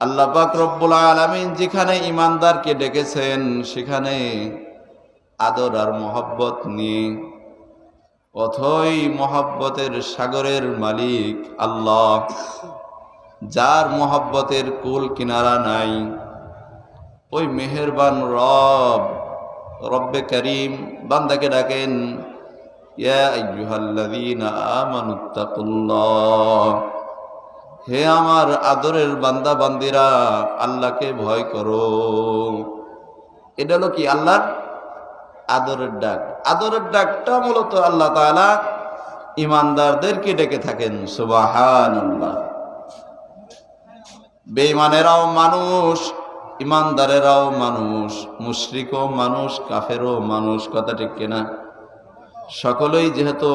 আল্লাহ পাক রব্বুল আলামিন যেখানে ইমানদারকে ডেকেছেন, সেখানে আদর আর মোহব্বত নিয়ে। অথই মোহব্বতের সাগরের মালিক আল্লাহ, যার মোহব্বতের কুল কিনারা নাই। ওই মেহেরবান রব, রব্বে করিম বান্দাকে ডাকেন, ইয়া আইয়ুহাল্লাযীনা আমানুত্তাকুল্লাহ হে আমার আদরের বান্দা, বান্দিরা, আল্লাহকে ভয় করো। এটা হলো কি? আল্লাহর আদরের ডাক। আদরের ডাকটা মূলত আল্লাহ তাআলা ইমানদারদেরকে ডেকে থাকেন, সুবহানাল্লাহ। বেঈমানেরাও মানুষ ইমানদারেরাও মানুষ, মুশরিকও মানুষ, কাফেরও মানুষ, কথা ঠিক কিনা? সকলেই যেহেতু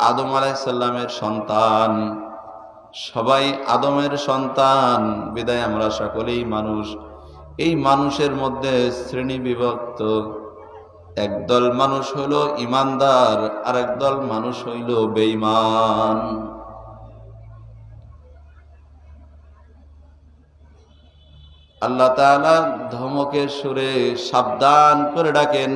আদম আলাইসাল্লামের সন্তান সবাই আদমের সন্তান, বিদায় আমরা সকলেই মানুষ। এই মানুষের মধ্যে শ্রেণি বিভক্ত। একদল মানুষ হইল ইমানদার আর একদল মানুষ হইল বেঈমান। আল্লাহ তাআলা ধমকের সুরে সাবধান করে ডাকেন,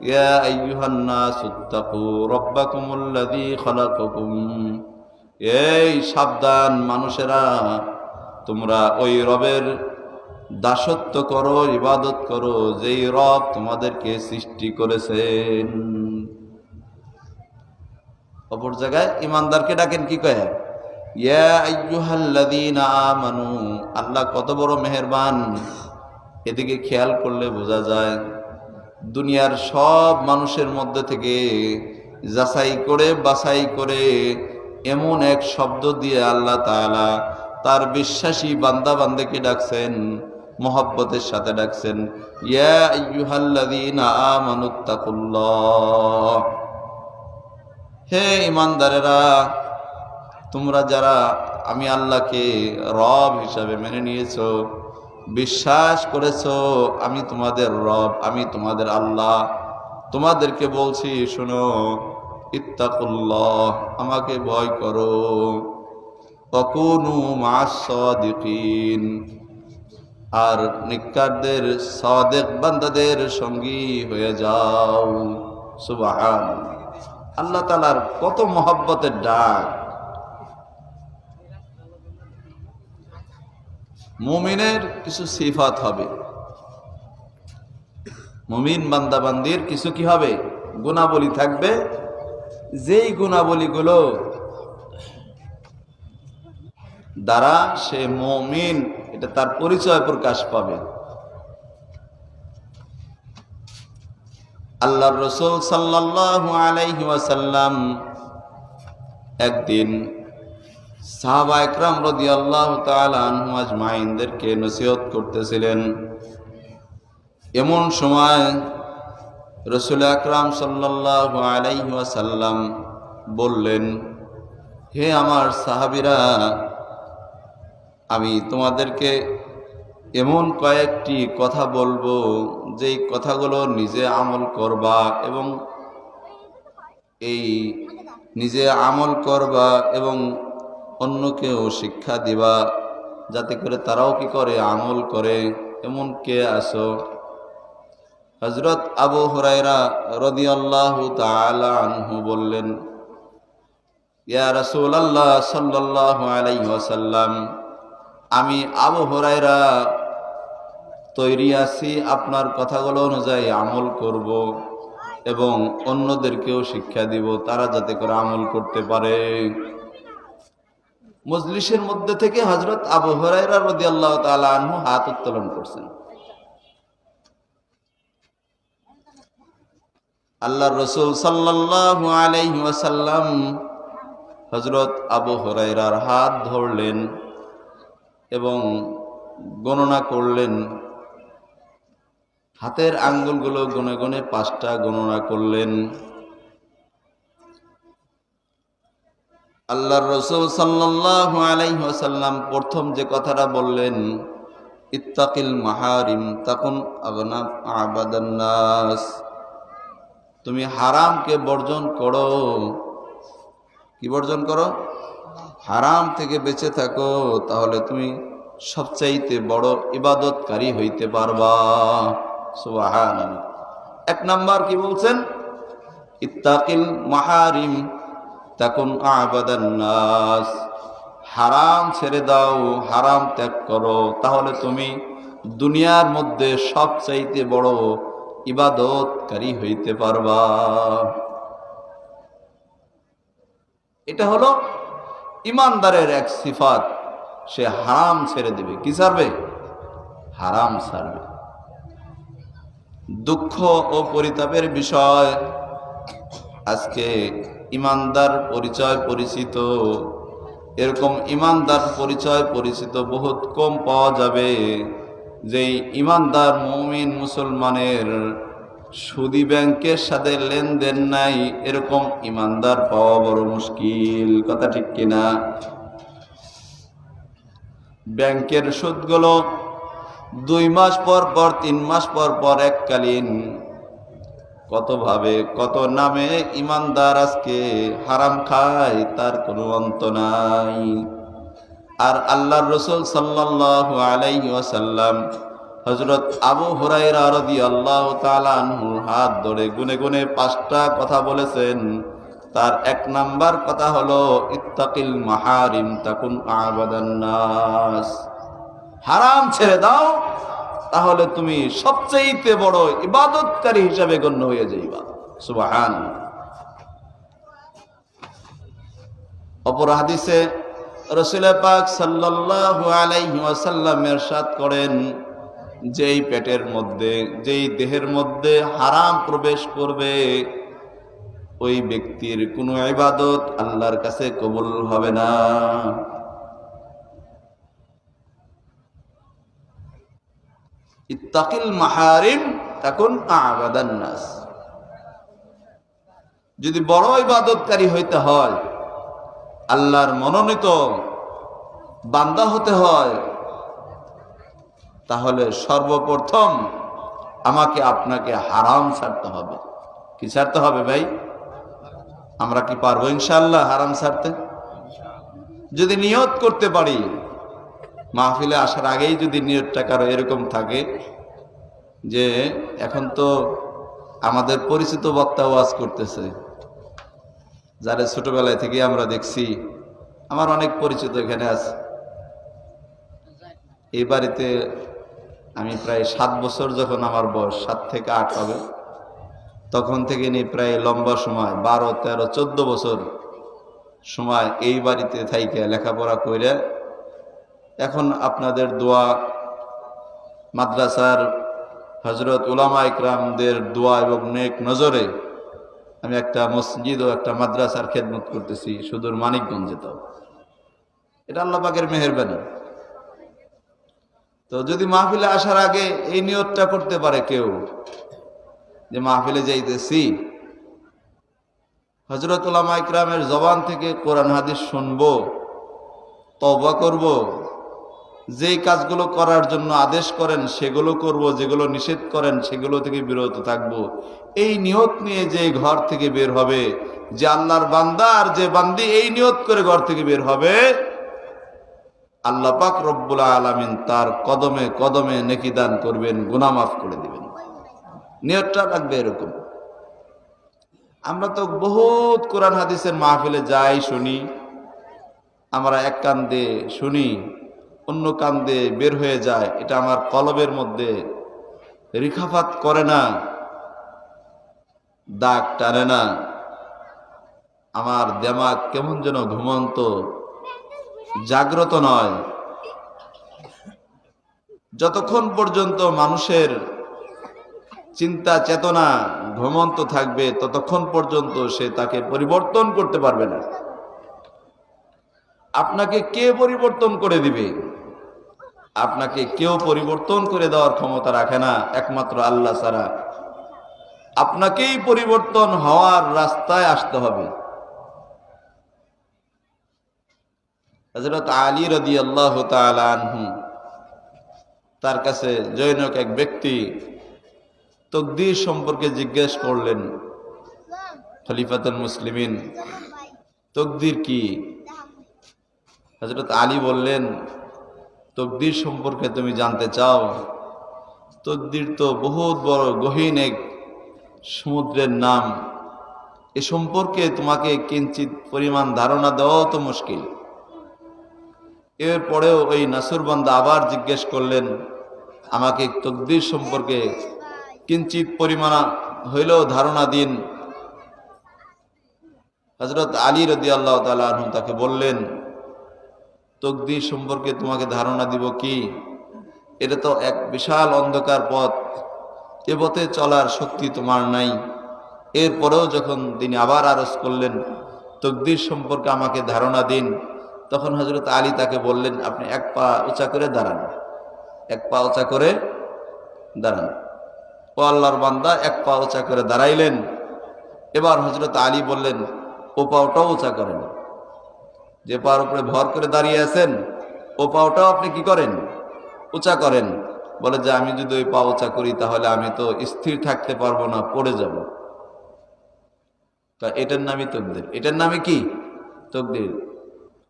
ইয়া আইয়ুহান নাস ইত্তাকু রাব্বাকুমুল্লাযী খালাকাকুম। এই সাবধান মানুষেরা, তোমরা ওই রবের দাসত্ব করো, ইবাদত করো, যেই রব তোমাদেরকে সৃষ্টি করেছেন। অপর জায়গায় ইমানদারকে ডাকেন কি কয়? আমানু, আল্লাহ কত বড় মেহেরবান। এদিকে খেয়াল করলে বোঝা যায়, দুনিয়ার সব মানুষের মধ্যে থেকে যাচাই করে, বাছাই করে এমন এক শব্দ দিয়ে আল্লাহ তাআলা তার বিশ্বাসী বান্দা বান্দাকে ডাকছেন, মোহব্বতের সাথে ডাকছেন হে ইমানদারেরা তোমরা যারা আমি আল্লাহকে রব হিসাবে মেনে নিয়েছো, বিশ্বাস করেছ, আমি তোমাদের রব, আমি তোমাদের আল্লাহ, তোমাদেরকে বলছি, শোনো ইত্তাকুল্লাহ, আমাকে ভয় করো। অকুনু মাসদিকিন আর নিকারদের, সাদেক বান্দাদের সঙ্গী হয়ে যাও। সুবাহান আল্লাহ তালার কত মহব্বতের ডাক। মুমিনের কিছু সিফাত হবে। মুমিন বান্দাবান্দির কিছু কি হবে? গুণাবলী থাকবে। যেই গুণাবলীগুলো দ্বারা সে মমিন, এটা তার পরিচয় প্রকাশ পাবে। আল্লাহ রসুল সাল্লাল্লাহু আলাইহি ওয়াসাল্লাম একদিন সাহাবা একরাম রাদিয়াল্লাহু তাআলা আনহু আজমাইনদেরকে নসিহত করতেছিলেন। এমন সময় রসুল আকরাম সাল্লাল্লাহু আলাইহি ওয়াসাল্লাম বললেন, হে আমার সাহাবিরা, আমি তোমাদেরকে এমন কয়েকটি কথা বলব, যেই কথাগুলো নিজে আমল করবা এবং এই নিজে আমল করবা এবং অন্যকেও শিক্ষা দিবা, যাতে করে তারাও কি করে আমল করে, এমন কে আসো হজরত আবু হুরাইরা রদিয়াল্লাহু তাআলা আনহু বললেন, ইয়া রাসূলুল্লাহ সাল্লাল্লাহু আলাইহি ওয়াসাল্লাম, আমি আবু হুরাইরা তৈরি আছি, আপনার কথাগুলো অনুযায়ী আমল করব এবং অন্যদেরকেও শিক্ষা দিব, তারা যাতে করে আমল করতে পারে। মজলিসের মধ্যে থেকে হজরত আবু হরাইরা রদি আল্লাহ আনহু হাত উত্তোলন করছেন। আল্লাহ রসুল সাল্লাল্লাহু আলাইহি ওয়াসাল্লাম হজরত আবু হরাইরার হাত ধরলেন এবং গণনা করলেন। হাতের আঙ্গুলগুলো গুনে গুনে পাঁচটা গণনা করলেন। আল্লাহর রসুল সাল্লাল্লাহু আলাইহি ওয়াসাল্লাম প্রথম যে কথাটা বললেন, ইত্তাকিল মাহারিম, তাকুন আগনা আবাদান্নাস। তুমি হারামকে বর্জন করো। কি বর্জন করো? হারাম থেকে বেঁচে থাকো, তাহলে তুমি সবচাইতে বড় ইবাদতকারী হইতে পারবা। এক নাম্বার কি বলছেন? ইত্তাকিল মাহারিম তখন আবাদান নাস। হারাম ছেড়ে দাও, হারাম ত্যাগ করো, তাহলে তুমি দুনিয়ার মধ্যে সবচাইতে বড় ইবাদতকারী হইতে পারবা। এটা হলো ইমানদারের এক সিফাত। সে হারাম ছেড়ে দেবে। কি ছাড়বে? হারাম ছাড়বে। দুঃখ ও পরিতাপের বিষয়। আজকে ইমানদার পরিচয় পরিচিত। এরকম ইমানদার পরিচয় পরিচিত বহুত কম পাওয়া যাবে। যেই ইমানদার মুমিন মুসলমানের সুদি ব্যাংকের সাথে লেনদেন নাই, এরকম ইমানদার পাওয়া বড় মুশকিল। কথা ঠিক কিনা? ব্যাংকের সুদগুলো দুই মাস পর পর, তিন মাস পর পর এককালীন। কতভাবে, কত নামে ইমানদার আজকে হারাম খায়, তার কোনো অন্ত নাই। আর আল্লাহর রসুল সাল্লাল্লাহু আলাইহি ওয়াসাল্লাম হজরত আবু হুরাইরা রাদিয়াল্লাহু তাআলা আনহুর হাত ধরে গুনে গুনে পাঁচটা কথা বলেছেন। তার এক নাম্বার কথা হলো, ইত্তাকিল মাহারিম তাকুন আবাদান নাস। হারাম ছেড়ে দাও, তাহলে তুমি সবচেয়ে বড় ইবাদতকারী হিসাবে গণ্য হয়ে যাইবা। সুবাহান অপর হাদিসে রসুল পাক সাল্লাল্লাহু আলাইহি ওয়াসাল্লাম ইরশাদ করেন, যেই পেটের মধ্যে, যেই দেহের মধ্যে হারাম প্রবেশ করবে, ওই ব্যক্তির কোনো ইবাদত আল্লাহর কাছে কবুল হবে না। ইত্তাকিল মাহারিম তখন আবাদান নাস। যদি বড় ইবাদতকারী হইতে হয় আল্লাহর মনোনীত বান্দা হতে হয়, তাহলে সর্বপ্রথম আমাকে আপনাকে হারাম ছাড়তে হবে। কি ছাড়তে হবে ভাই? আমরা কি পারব ইনশাল্লাহ হারাম ছাড়তে? যদি নিয়ত করতে পারি, মাহফিলে আসার আগেই যদি নিয়তটা কারও এরকম থাকে যে, এখন তো আমাদের পরিচিত বক্তা ওয়াজ করতেছে। যারা ছোটবেলায় থেকে আমরা দেখছি, আমার অনেক পরিচিত এখানে আছে। এই বাড়িতে আমি প্রায় সাত বছর যখন আমার বয়স সাত থেকে আট হবে, তখন থেকে নিয়ে প্রায় লম্বা সময়, বারো, তেরো, চোদ্দ বছর সময় এই বাড়িতে থাইকে লেখাপড়া করে এখন আপনাদের দোয়া, মাদ্রাসার হজরত উলামা ইকরামদের দোয়া এবং নেক নজরে আমি একটা মসজিদ ও একটা মাদ্রাসার খেদমত করতেছি, সুদূর মানিকগঞ্জে তো। এটা আল্লাহ পাকের মেহরবানি। তো যদি মাহফিলে আসার আগে এই নিয়তটা করতে পারে কেউ, যে মাহফিলে যাইতেছি হজরত উলামা ইকরামের জবান থেকে কোরআন হাদিস শুনব তবা করব যেই কাজগুলো করার জন্য আদেশ করেন, সেগুলো করব, যেগুলো নিষেধ করেন, সেগুলো থেকে বিরত থাকব। এই নিয়ত নিয়ে যে ঘর থেকে বের হবে, যে আল্লাহর বান্দা আর যে বান্দি এই নিয়ত করে ঘর থেকে বের হবে, আল্লাহ পাক রব্বুল আলমিন তার কদমে কদমে নেকি দান করবেন, গুনাহ মাফ করে দিবেন। নিয়তটা রাখবে এরকম। আমরা তো বহুত কোরআন হাদিসের মাহফিলে যাই, শুনি। আমরা এক কান্দে শুনি। অন্য কান্দে বের হয়ে যায়, এটা আমার কলবের মধ্যে। রিখাফাত করে না, দাগ টানে না। আমার দেমাগ কেমন যেন ঘুমন্ত, জাগ্রত নয়। যতক্ষণ পর্যন্ত মানুষের চিন্তা চেতনা ঘুমন্ত থাকবে, ততক্ষণ পর্যন্ত সে তাকে পরিবর্তন করতে পারবে না। আপনাকে কে পরিবর্তন করে দিবে? আপনাকে কেউ পরিবর্তন করে দেওয়ার ক্ষমতা রাখে না, একমাত্র আল্লাহ ছাড়া। আপনাকেই পরিবর্তন হওয়ার রাস্তায় আসতে হবে। আলী রদি আল্লাহ তার কাছে জৈনক এক ব্যক্তি তকদির সম্পর্কে জিজ্ঞেস করলেন, খলিফাতুল মুসলিমিন, তকদির কি? হজরত আলী বললেন তকদির সম্পর্কে তুমি জানতে চাও? তকদির তো বহুত বড় গহীন এক সমুদ্রের নাম। এ সম্পর্কে তোমাকে কিঞ্চিত পরিমাণ ধারণা দেওয়াও তো মুশকিল। এরপরেও ওই নাসুরবান্দা আবার জিজ্ঞেস করলেন, আমাকে তকদির সম্পর্কে কিঞ্চিত পরিমাণ হইলেও ধারণা দিন। হজরত আলী রদি আল্লাহ তালু তাকে বললেন তকদির সম্পর্কে তোমাকে ধারণা দিব কি? এটা তো এক বিশাল অন্ধকার পথ। এ পথে চলার শক্তি তোমার নাই। এরপরেও যখন তিনি আবার আরজ করলেন, তকদির সম্পর্কে আমাকে ধারণা দিন, তখন হজরত আলী তাকে বললেন, আপনি এক পা উঁচা করে দাঁড়ান। এক পা উঁচা করে দাঁড়ান। ও আল্লাহর বান্দা এক পা উঁচা করে দাঁড়াইলেন। এবার হজরত আলী বললেন, ও পাওটাও উঁচা করেন। যে পার উপরে ভর করে দাঁড়িয়ে আছেন, ও পাওটাও আপনি কি করেন? উঁচা করেন। বলে যে, আমি যদি ওই পা উঁচা করি, তাহলে আমি তো স্থির থাকতে পারব না, পড়ে যাব। তা এটার নামই তকদির। এটার নামে কি? তকদির।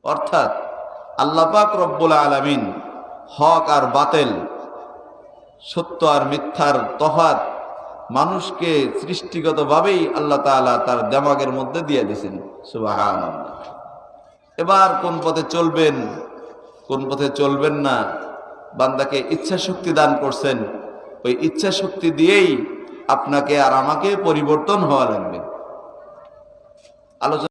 অর্থাৎ আল্লাপাক রব্বুল আলামিন হক আর বাতেল, সত্য আর মিথ্যার তফাত মানুষকে সৃষ্টিগতভাবেই আল্লাহ তাআলা তার দেমাগের মধ্যে দিয়ে দিয়েছেন। সুবাহান এবার কোন পথে চলবেন? কোন পথে চলবেন না? বান্দাকে ইচ্ছা শক্তি দান করছেন। ওই ইচ্ছা শক্তি দিয়েই আপনাকে আর আমাকে পরিবর্তন হওয়া লাগবে। আলোচনা